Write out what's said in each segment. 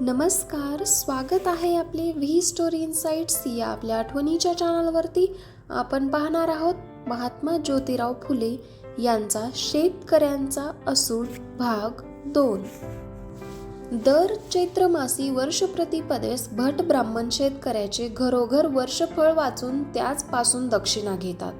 नमस्कार स्वागत आहे आपले व्ही स्टोरी इन्साइट्स या आपल्या आठवणीच्या चॅनलवरती आपण पाहणार आहोत महात्मा ज्योतिराव फुले यांचा शेतकऱ्यांचा असूड भाग दोन. दर चैत्र मासी भट ब्राह्मण शेतकऱ्याचे घरोघर वर्षफळ वाचून त्याचपासून दक्षिणा घेतात.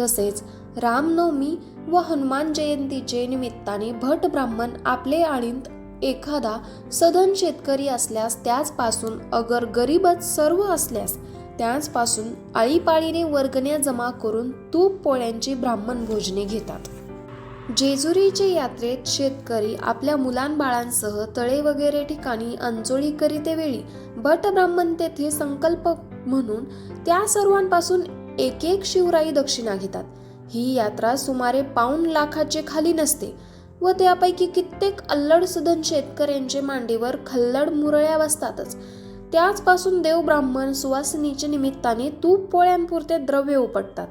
तसेच रामनवमी व हनुमान जयंतीचे निमित्ताने भट ब्राह्मण आपले आळींत एखादा सधन शेतकरी असल्यास त्याचपासून अगर गरीबच सर्व असल्यास त्याचपासून आळीपाळीने वर्गण्या जमा करून तूप पोळ्यांची ब्राह्मण भोजने घेतात. जेजुरीचे यात्रेत शेतकरी आपल्या मुलांबाळांसह तळे वगैरे ठिकाणी अंचोळी करीतेवेळी भट ब्राह्मण तेथे संकल्प म्हणून त्या सर्वांपासून एक एक शिवराई दक्षिणा घेतात. ही यात्रा सुमारे पाऊण लाखाचे खाली नसते. व त्यापैकी कित्येक अल्लड सदन शेतकऱ्यांचे मांडीवर खल्लड मुरळ्या बसतातच. त्याचपासून देव ब्राह्मण सुवासिनीच्या निमित्ताने तूप पोळ्यांपुरते द्रव्य उपटतात.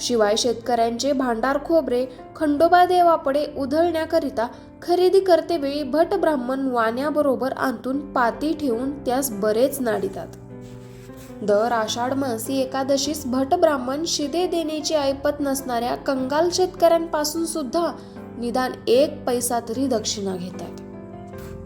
शिवाय शेतकऱ्यांचे भांडार खोबरे खंडोबा देवापडे उधळण्याकरिता खरेदी करतेवेळी भट ब्राह्मण वाण्याबरोबर आणतून पाती ठेवून त्यास बरेच नाडितात. दर आषाढ मासी एकादशीस भट ब्राह्मण शिदे देण्याची ऐपत नसणाऱ्या कंगाल शेतकऱ्यांपासून सुद्धा निदान एक पैसा तरी दक्षिणा घेतात.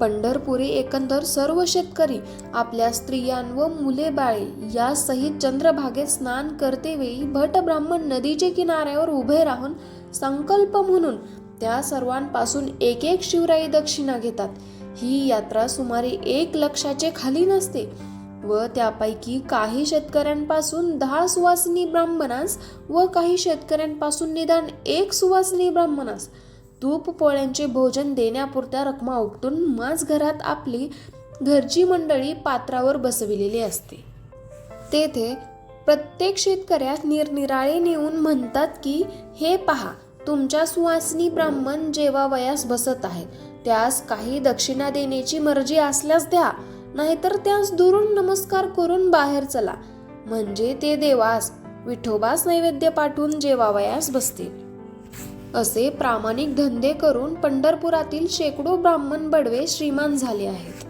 पंढरपुरी एकंदर सर्व शेतकरी आपल्या स्त्रियां व मुले बाळे या सहित चंद्रभागेत स्नान करतेवेळी भट ब्राह्मण नदीचे किनाऱ्यावर उभे राहून संकल्प म्हणून त्या सर्वांपासून एक एक शिवराई दक्षिणा घेतात. ही यात्रा सुमारे एक लक्षाचे खाली नसते व त्यापैकी काही शेतकऱ्यांपासून दहा सुवासिनी ब्राह्मणास व काही शेतकऱ्यांपासून निदान एक सुवासिनी ब्राह्मणास तूप पोळ्यांचे भोजन देण्यापुरत्या रकमा उपटून माज घरात आपली घरची मंडळी पात्रावर बसविलेली असते. तेथे प्रत्येक शेतकऱ्यास निरनिराळे नेऊन म्हणतात की हे पहा तुमच्या सुवासिनी ब्राह्मण जेव्हा वयास बसत आहेत त्यास काही दक्षिणा देण्याची मर्जी असल्यास द्या नाहीतर त्यास दुरून नमस्कार करून बाहेर चला. म्हणजे ते देवास विठोबास नैवेद्य पाठवून जेवावयास बसतील. असे प्रामाणिक धंदे करून पंढरपुरातील शेकडो ब्राह्मण बडवे श्रीमान झाले आहेत.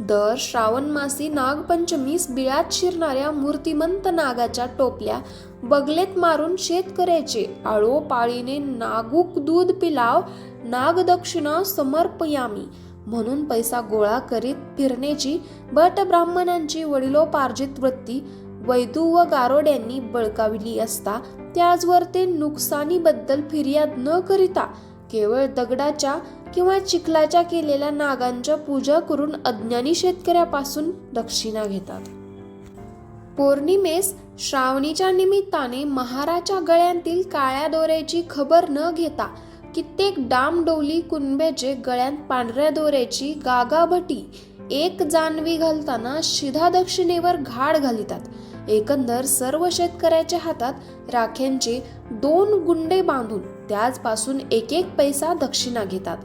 दर श्रावण मासी नागपंचमीस बिळात शिरणाऱ्या मूर्तिमंत नागाच्या टोपल्या बगलेत मारून शेतकऱ्याचे आळोपाळीने नागूक दूध पिलाव नागदक्षिणा समर्पयामी म्हणून पैसा गोळा करीत फिरण्याची भट ब्राह्मणांची वडिलोपार्जित वृत्ती वैदू व गारोड्यांनी बळकाविली असता त्याचवर ते नुकसानीबद्दल फिर्याद न करिता केवळ दगडाच्या किंवा चिखलाच्या केलेल्या नागांच्या पूजा करून अज्ञानी शेतकऱ्यापासून दक्षिणा घेतात. पौर्णिमेस श्रावणीच्या निमित्ताने महाराच्या गळ्यांतील काळ्या दोऱ्याची खबर न घेता कित्येक डामडोली कुणब्याचे गळ्यात पांढऱ्या दोऱ्याची गागाभटी एक जानवी घालताना शिधा दक्षिणेवर घाड घालितात. एकंदर सर्व शेतकऱ्याच्या हातात राख्यांचे दोन गुंडे बांधून त्याचपासून एक एक पैसा दक्षिणा घेतात.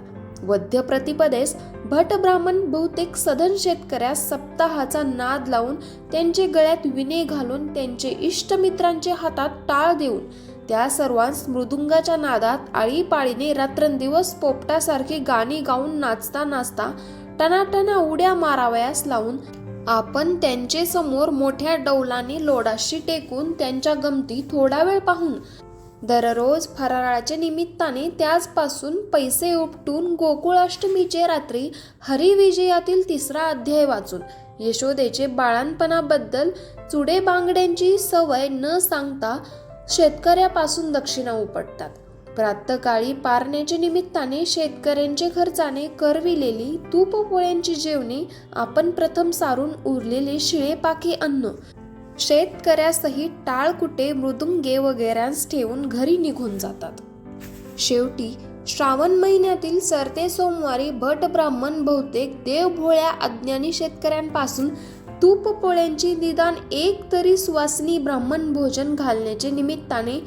वध्य प्रतिपदेस भट ब्राह्मण बहुतेक सधन शेतकऱ्यास सप्ताहाचा नाद लावून त्यांचे गळ्यात विणे घालून त्यांचे इष्टमित्रांचे हातात टाळ देऊन त्या सर्वांस मृदुंगाच्या नादात आळीपाळीने रात्रंदिवस पोपटासारखी गाणी गाऊन नाचता नाचता टनाटना उड्या मारावयास लावून आपण त्यांचे समोर मोठ्या डौलाने लोडाशी टेकून त्यांच्या गमती थोडा वेळ पाहून दररोज फराळाच्या निमित्ताने त्याचपासून पैसे उपटून गोकुळाष्टमीचे रात्री हरिविजयातील तिसरा अध्याय वाचून यशोदेचे बाळांपणाबद्दल चुडे बांगड्यांची सवय न सांगता शेतकऱ्यापासून दक्षिणा उपटतात. प्रातकाळी पारण्याच्या निमित्ताने शेतकऱ्यांचे खर्चाने करविलेली तूप पोळ्यांची जेवणे आपण प्रथम सारून उरलेले शिळे पाके अन्न शेतकऱ्यासहित टाळकुटे मृदुंगे वगैरेंस ठेवून घरी निघून जातात. शेवटी श्रावण महिन्यातील सरते सोमवारी भट ब्राह्मण बहुतेक देवभोळ्या अज्ञानी शेतकऱ्यांपासून तूप पोळ्यांची निदान एक तरी सुवासिनी ब्राह्मण भोजन घालण्याचे निमित्ताने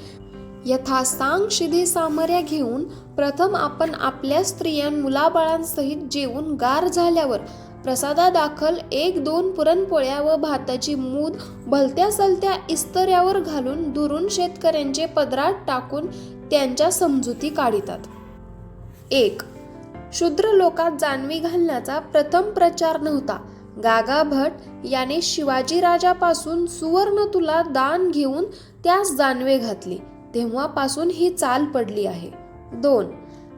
यथासांग शिधी सामर्या घेऊन प्रथम आपण आपल्या स्त्रियां मुलाबाळांसहित जेवून गार झाल्यावर प्रसादादाखल एक दोन पुरणपोळ्या व भाताची मूद भलत्या सलत्या इस्तऱ्यावर घालून दुरून शेतकऱ्यांचे पदरात टाकून त्यांच्या समजुती काढितात. एक शूद्र लोकात जानवी घालण्याचा प्रथम प्रचार नव्हता. गागा भट याने शिवाजी राजापासून सुवर्ण तुला दान घेऊन त्यास जानवे घातली. तेव्हापासून ही चाल पडली आहे. दोन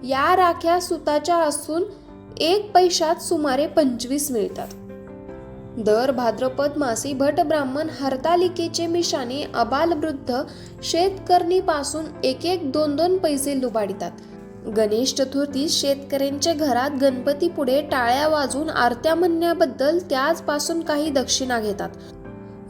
या राख्या सुताच्या असून एक पैशात सुमारे पंचवीस मिळतात. दर भाद्रपद मासी भट ब्राह्मण हरतालिकेचे मिशाने अबालवृद्ध शेतकरणीपासून एक एक दोन दोन पैसे लुबाडितात. गणेश चतुर्थी शेतकऱ्यांच्या घरात गणपती पुढे टाळ्या वाजून आरत्या म्हणण्याबद्दल त्याचपासून काही दक्षिणा घेतात.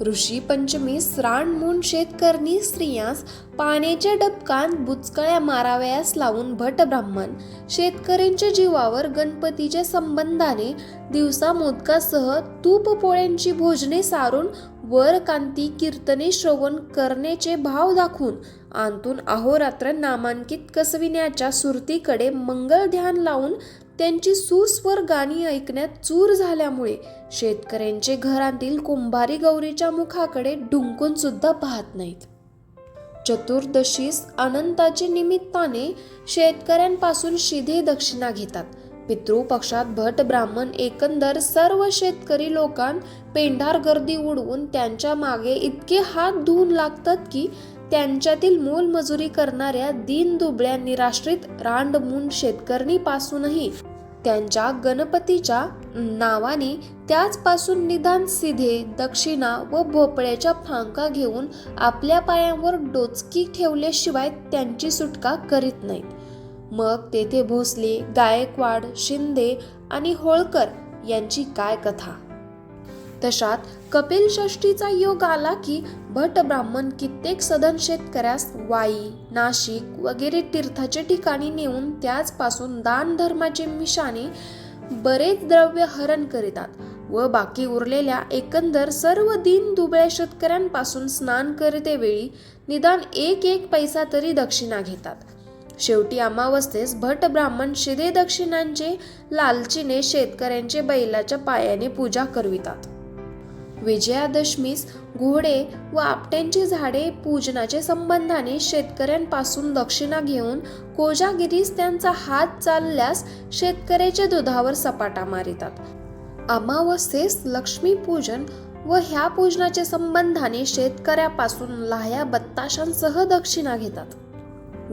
ऋषी पंचमी श्राण म्हणून शेतकरी स्त्रियास पाण्याच्या डबकांत बुचकळ्या मारावयास लावून भट ब्राह्मण. शेतकऱ्यांच्या जीवावर गणपतीच्या संबंधाने दिवसा मोदकासह तूप पोळ्यांची भोजने सारून वर कांती कीर्तने श्रवण करण्याचे भाव दाखवून आंतून अहोरात्र नामांकित कसविण्याच्या सुरतीकडे मंगल ध्यान लावून त्यांची सुस्वर गाणी ऐकण्यात चूर झाल्यामुळे शेतकऱ्यांचे घरातील कुंभारी गौरीच्या मुखाकडे ढुंकून सुद्धा पाहत नाहीत. चतुर्दशीस अनंताचे निमित्ताने शेतकऱ्यांपासून शिधे दक्षिणा घेतात. पितृपक्षात भट ब्राह्मण एकंदर सर्व शेतकरी लोकांत पेंढार गर्दी उडवून त्यांच्या मागे इतके हात धुवून लागतात की त्यांच्यातील मोलमजुरी करणाऱ्या दीन दुबळ्या निराश्रित रांडमून शेतकरणीपासूनही त्यांच्या गणपतीच्या नावाने त्याचपासून निदान सिधे दक्षिणा व भोपळ्याच्या फांका घेऊन आपल्या पायांवर डोचकी ठेवल्याशिवाय त्यांची सुटका करीत नाहीत. मग तेथे भोसले गायकवाड शिंदे आणि होळकर यांची काय कथा? तशात कपिल षष्टीचा योग आला की भट ब्राह्मण कित्येक सदन शेतकऱ्यास वाई नाशिक वगैरे तीर्थाचे ठिकाणी नेऊन त्याचपासून दान धर्माचे मिशाने बरेच द्रव्य हरण करीतात व बाकी उरलेल्या एकंदर सर्व दिन दुबळ्या शेतकऱ्यांपासून स्नान करीतेवेळी निदान एक एक पैसा तरी दक्षिणा घेतात. शेवटी अमावस्येस भट ब्राह्मण शिदे दक्षिणांचे लालचीने शेतकऱ्यांचे बैलाच्या पायाने पूजा करवितात. विजयादशमीस घोडे व आपट्यांची झाडे पूजनाचे संबंधाने शेतकऱ्यांपासून दक्षिणा घेऊन कोजागिरीस त्यांचा हात चालल्यास शेतकऱ्याच्या दुधावर सपाटा मारितात. अमावस्येस लक्ष्मीपूजन व ह्या पूजनाच्या संबंधाने शेतकऱ्यापासून लाह्या बत्ताशांसह दक्षिणा घेतात.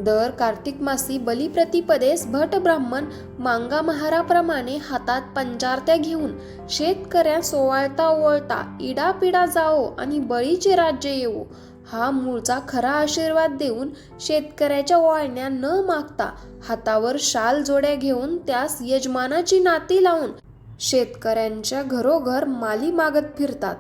दर कार्तिक मासी बलिप्रतिपदेस भट ब्राह्मण मांगा महाराप्रमाणे हातात पंचारत्या घेऊन शेतकऱ्या सोवाळता ओवळता इडापिडा जाओ आणि बळीचे राज्य येवो हा मूळचा खरा आशीर्वाद देऊन शेतकऱ्याच्या ओवाळण्या न मागता हातावर शाल जोड्या घेऊन त्यास यजमानाची नाती लावून शेतकऱ्यांच्या घरोघर माली मागत फिरतात.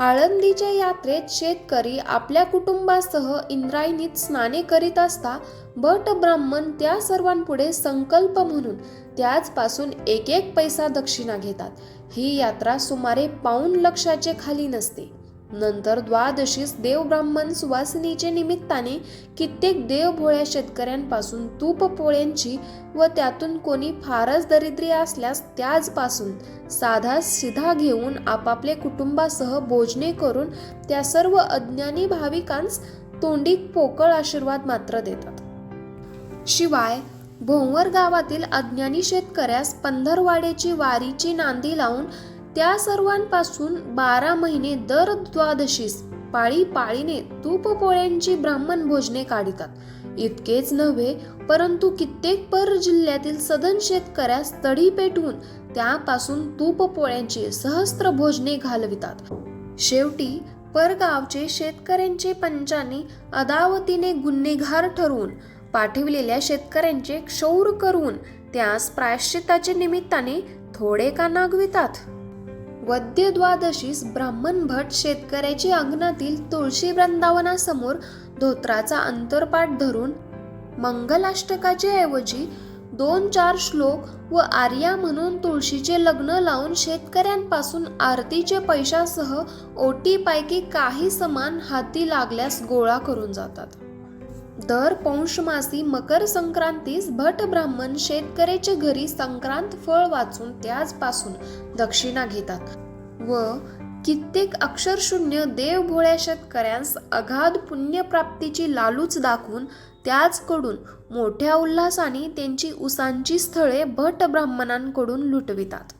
आळंदीच्या यात्रेत शेतकरी आपल्या कुटुंबासह इंद्रायणीत स्नाने करीत असता भट ब्राह्मण त्या सर्वांपुढे संकल्प म्हणून त्याचपासून एक एक पैसा दक्षिणा घेतात. ही यात्रा सुमारे पाऊण लक्षाचे खाली नसते. नंतर द्वादशीस देवब्राह्मण सुवासिनीचे निमित्ताने कित्येक देवभोळ्या शेतकऱ्यांपासून तूप पोळ्यांची व त्यातून कोणी फारच दरिद्री असल्यास त्याचपासून साधा सिधा घेऊन आपापले कुटुंबासह भोजने करून त्या सर्व अज्ञानी भाविकांस तोंडी पोकळ आशीर्वाद मात्र देतात. शिवाय भोंवर गावातील अज्ञानी शेतकऱ्यास पंधरवाड्याची वारीची नांदी लावून त्या सर्वांपासून बारा महिने दर द्वादशीस पाळी पाळीने तूप पोळ्यांची ब्राह्मण भोजने काढितात. इतकेच नव्हे परंतु कित्येक पर जिल्ह्यातील सदन शेतकऱ्यास तडी पेटवून त्यापासून तूप पोळ्यांची सहस्त्र भोजने घालवितात. शेवटी परगावचे शेतकऱ्यांचे पंचांनी अदावतीने गुन्हेगार ठरवून पाठविलेल्या शेतकऱ्यांचे क्षौर करून त्यास प्रायश्चिताचे निमित्ताने थोडे का नागवितात? वद्य द्वादशीस ब्राह्मण भट शेतकऱ्याची अंगणातील तुळशी वृंदावनासमोर धोत्राचा अंतरपाठ धरून मंगलाष्टकाच्या ऐवजी दोन चार श्लोक व आर्या म्हणून तुळशीचे लग्न लावून शेतकऱ्यांपासून आरतीचे पैशासह ओटीपैकी काही समान हाती लागल्यास गोळा करून जातात. दर पौषमासी मकर संक्रांतीस भट ब्राह्मण शेतकऱ्याच्या घरी संक्रांत फळ वाचून त्याचपासून दक्षिणा घेतात. व कित्येक अक्षरशून्य देवभोळ्या शेतकऱ्यांस अगाध पुण्यप्राप्तीची लालूच दाखवून त्याचकडून मोठ्या उल्हासाने त्यांची उसांची स्थळे भट ब्राह्मणांकडून लुटवितात.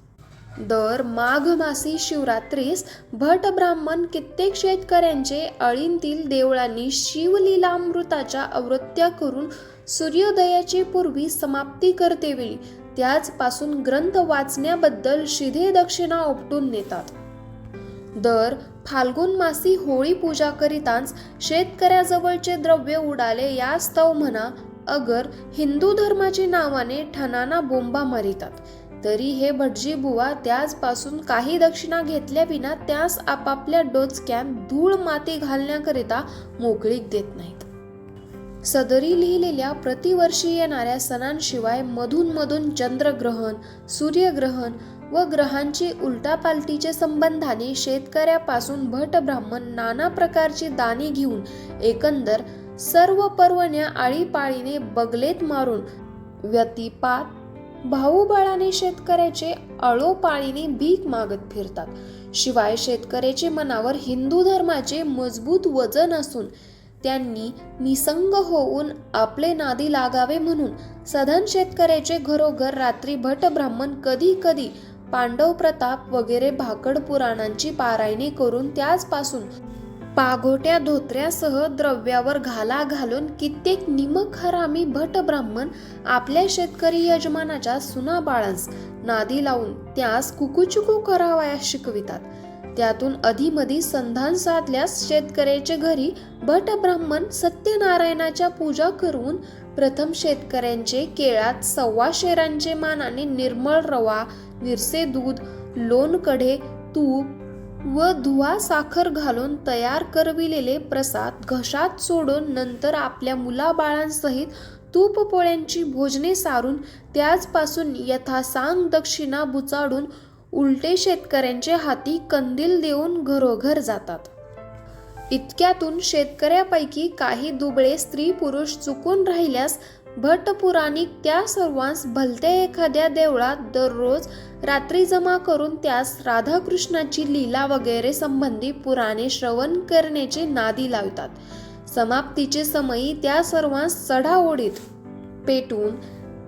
दर माघ मासी शिवरात्रीस भट ब्राह्मण कित्येक शेतकऱ्यांचे अळींतील देवळांनी शिवलीलामृताच्या आवृत्त्या करून सूर्योदयाची पूर्वी समाप्ती करतेवेळी त्याचपासून ग्रंथ वाचण्याबद्दल शिधे दक्षिणा उपटून नेतात. दर फाल्गुन मासी होळी पूजा करीताच शेतकऱ्याजवळचे द्रव्य उडाले या स्तव म्हणा अगर हिंदू धर्माची नावाने ठणाना बोंबा मारितात. तरी हे भटजी बुवा त्याचपासून काही दक्षिणा घेतल्या विना त्यास आपापल्या डोचक्यात धूळ माती घालण्याकरिता मोकळीक देत नाहीत. सदरी लिहिलेल्या प्रतिवर्षी येणाऱ्या सणांशिवाय मधून मधून चंद्रग्रहण सूर्यग्रहण व ग्रहांची उलटापालटीच्या संबंधाने शेतकऱ्यापासून भट ब्राह्मण नाना प्रकारची दाणी घेऊन एकंदर सर्व पर्वण्या आळीपाळीने बगलेत मारून व्यतिपात भाऊबळाने शेतकऱ्याचे आळोपाळीने भीक मागत फिरतात. शिवाय शेतकऱ्याचे मनावर हिंदू धर्माचे मजबूत वजन असून त्यांनी निसंग होऊन आपले नादी लागावे म्हणून सधन शेतकऱ्याचे घरोघर रात्री भट ब्राह्मण कधी कधी पांडव प्रताप वगैरे भाकड पुराणांची पारायणी करून त्याचपासून पागोट्या धोत्र्यासह द्रव्यावर घाला घालून कित्येक निमक हरामी भट ब्राह्मण आपल्या शेतकरी यजमानाच्या सुनाबाळांस नादी लावून त्यास कुकुचुकू करावयास शिकवितात. त्यातून अधिमधी संधान साधल्यास शेतकऱ्याचे घरी भट ब्राह्मण सत्यनारायणाच्या पूजा करून प्रथम शेतकऱ्यांचे केळात सव्वा शेरांचे मानाने निर्मळ रवा निरसे दूध लोणकढे तूप व धुवा साखर घालून तयार करविलेले प्रसाद घशात सोडून नंतर आपल्या मुलाबाळांसहित तूप पोळ्यांची भोजने सारून त्याचपासून यथासांग दक्षिणा बुचाडून उलटे शेतकऱ्यांचे हाती कंदील देऊन घरोघर जातात. इतक्यातून शेतकऱ्यापैकी काही दुबळे स्त्री पुरुष चुकून राहिल्यास भटपुराणिक त्या सर्वांस भलत्या एखाद्या देवळात दररोज रात्री जमा करून त्यास राधाकृष्णाची लीला वगैरे संबंधी पुराणे श्रवण करण्याचे नादी लावतात. समाप्तीचे समयी त्या सर्वांस चढाओढीत पेटून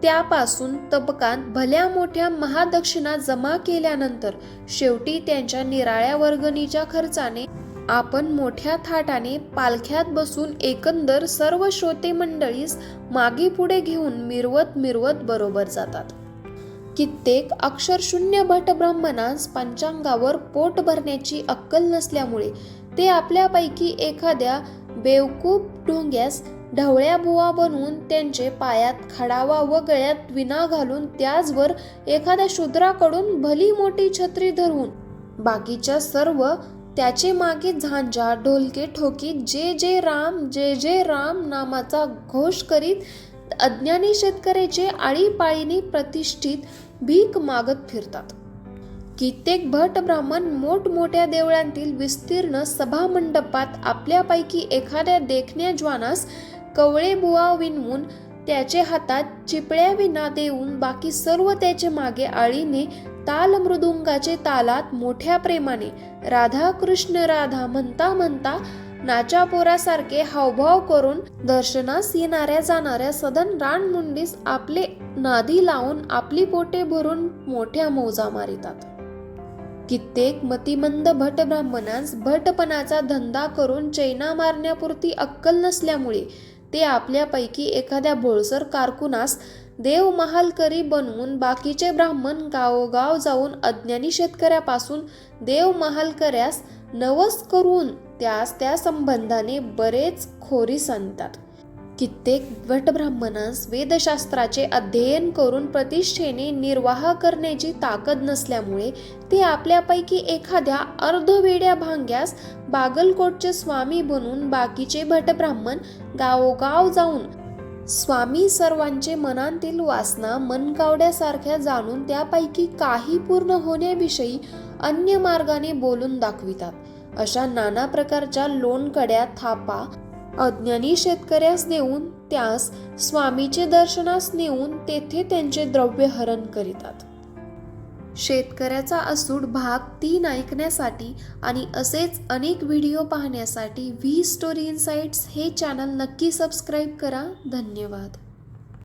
त्यापासून तबकात भल्या मोठ्या महादक्षिणा जमा केल्यानंतर शेवटी त्यांच्या निराळ्या वर्गणीच्या खर्चाने आपण मोठ्या थाटाने पालख्यात बसून एकंदर सर्व श्रोते मंडळीस मागे पुढे घेऊन मिरवत मिरवत बरोबर जातात. कित्येक अक्षरशून्य भट ब्राह्मणास पंचांगावर पोट भरण्याची अक्कल नसल्यामुळे ते आपल्यापैकी एखाद्या बेवकूप ढोंग्यास ढवळ्या बुवा बनवून त्यांचे पायात खडावा व गळ्यात विना घालून त्याचवर एखाद्या शूद्राकडून भली मोठी छत्री धरून बाकीच्या सर्व त्याचे मागे झांजा ढोलके ठोकीत जे जे राम जे जे राम नामाचा घोष करीत अज्ञानी शेतकऱ्याचे आळीपाळीने प्रतिष्ठित भीक मागत फिरतात. कित्येक भट ब्राह्मण मोठमोठ्या देवळांतील विस्तीर्ण सभामंडपात आपल्यापैकी एखाद्या देखण्या ज्वानास कवळे बुवा विणवून त्याचे हातात चिपळ्या विना देऊन बाकी सर्व त्याचे मागे आळीने ताल मृदुंगाचे तालात मोठ्या प्रेमाने राधा कृष्ण राधा म्हणता म्हणता नाचापोरासारखे हावभाव करून दर्शनास येणाऱ्या जाणाऱ्या सदन रानमुंडीस आपले नादी लावून आपली पोटे भरून मोठ्या मौजा मारितात. कित्येक मतिमंद भट ब्राह्मणांस भटपणाचा धंदा करून चैना मारण्यापुरती अक्कल नसल्यामुळे ते आपल्यापैकी एखाद्या भोळसर कारकुनास देव महालकरी बनवून बाकीचे ब्राह्मण गावोगाव जाऊन अज्ञानी शेतकऱ्यापासून देव महालकऱ्यास नवस करून त्यास त्या संबंधाने बरेच खोरी सांगतात. कित्येक वटब्राह्मणास वेदशास्त्राचे अध्ययन करून प्रतिष्ठेने निर्वाह करण्याची ताकद नसल्यामुळे ते आपल्यापैकी एखाद्या अर्धवेड्या भांग्यास बागलकोटचे स्वामी बनून बाकीचे भटब्राह्मण गावोगाव जाऊन स्वामी सर्वांचे मनांतील वासना मनकावड्यासारख्या जाणून त्यापैकी काही पूर्ण होण्याविषयी अन्य मार्गाने बोलून दाखवितात. अशा नाना प्रकारच्या लोणकड्या थापा अज्ञानी शेतकऱ्यास देऊन त्यास स्वामीचे दर्शनास नेऊन तेथे त्यांचे द्रव्य हरण करीतात. शेतकऱ्याचा असूड भाग तीन ऐकण्यासाठी आणि असेच अनेक व्हिडिओ पाहण्यासाठी व्ही स्टोरी इन्साइट्स हे चॅनल नक्की सबस्क्राईब करा. धन्यवाद.